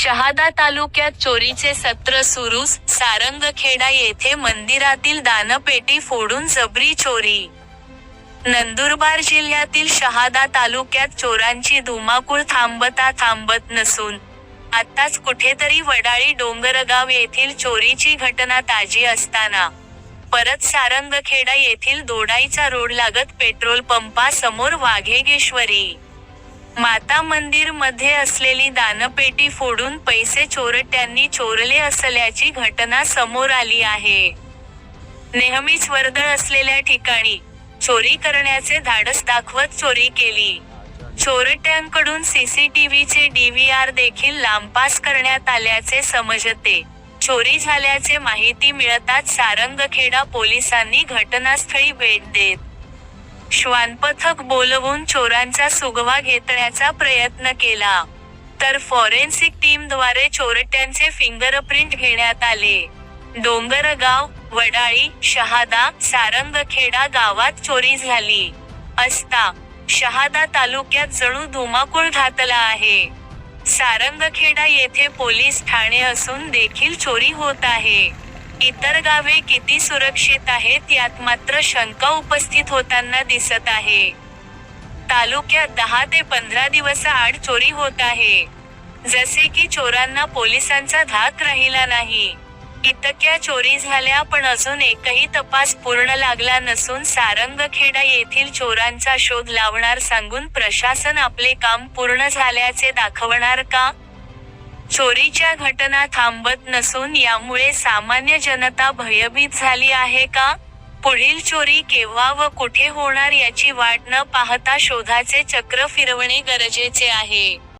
शहादा तालुक्यात चोरीचे सत्र सुरूच सारंगखेडा येथे मंदिरातील दानपेटी फोडून जबरी चोरी. नंदुरबार जिल्ह्यातील शहादा तालुक्यात चोरांची धुमाकूळ थांबता थांबत नसून आत्ताच कुठेतरी वडाळी डोंगरगाव येथील चोरीची घटना ताजी असताना परत सारंगखेडा येथील दोडाईचा रोड लागत पेट्रोल पंपासमोर वाघेगेश्वरी. माता मंदिरमध्ये असलेली दानपेटी फोडून पैसे चोरट्यांनी चोरले असल्याची घटना समोर आली आहे. नेहमीच वर्दळ असलेल्या ठिकाणी चोरी करण्याचे धाडस दाखवत चोरी केली. चोरट्यांकडून सीसीटीव्हीचे डीव्हीआर देखील लांबपास करण्यात आल्याचे समजते. चोरी झाल्याचे माहिती मिळताच सारंगखेडा पोलिसांनी घटनास्थळी भेट देत श्वानपथक बोलवून चोरांचा सुगवा घेतण्याचा प्रयत्न केला. तर फॉरेन्सिक टीमद्वारे चोरट्यांचे फिंगरप्रिंट घेण्यात आले. डोंगरगाव वडाळी शहादा सारंगखेडा गावात चोरी झाली. असता शहादा तालुक्यात जणू धुमाकूळ घातला आहे. सारंगखेडा येथे पोलीस ठाणे असून देखील चोरी होत आहे. इतर गावे किती सुरक्षित आहेत यात मात्र शंका उपस्थित होताना दिसत आहे. तालुक्यात दहा ते पंधरा दिवसाआड चोरी होत आहे. जसे की चोरांना पोलिसांचा धाक राहिला नाही. इतक्या चोरी झाल्या पण अजून एकही तपास पूर्ण लागला नसून सारंगखेडा येथील चोरांचा शोध लावणार सांगून प्रशासन आपले काम पूर्ण झाल्याचे दाखवणार का? चोरीच्या घटना थांबत नसून यामुळे सामान्य जनता भयभीत झाली आहे का? पुढील चोरी केव्हा व कुठे होणार याची वाट न पाहता शोधाचे चक्र फिरवणे गरजेचे आहे.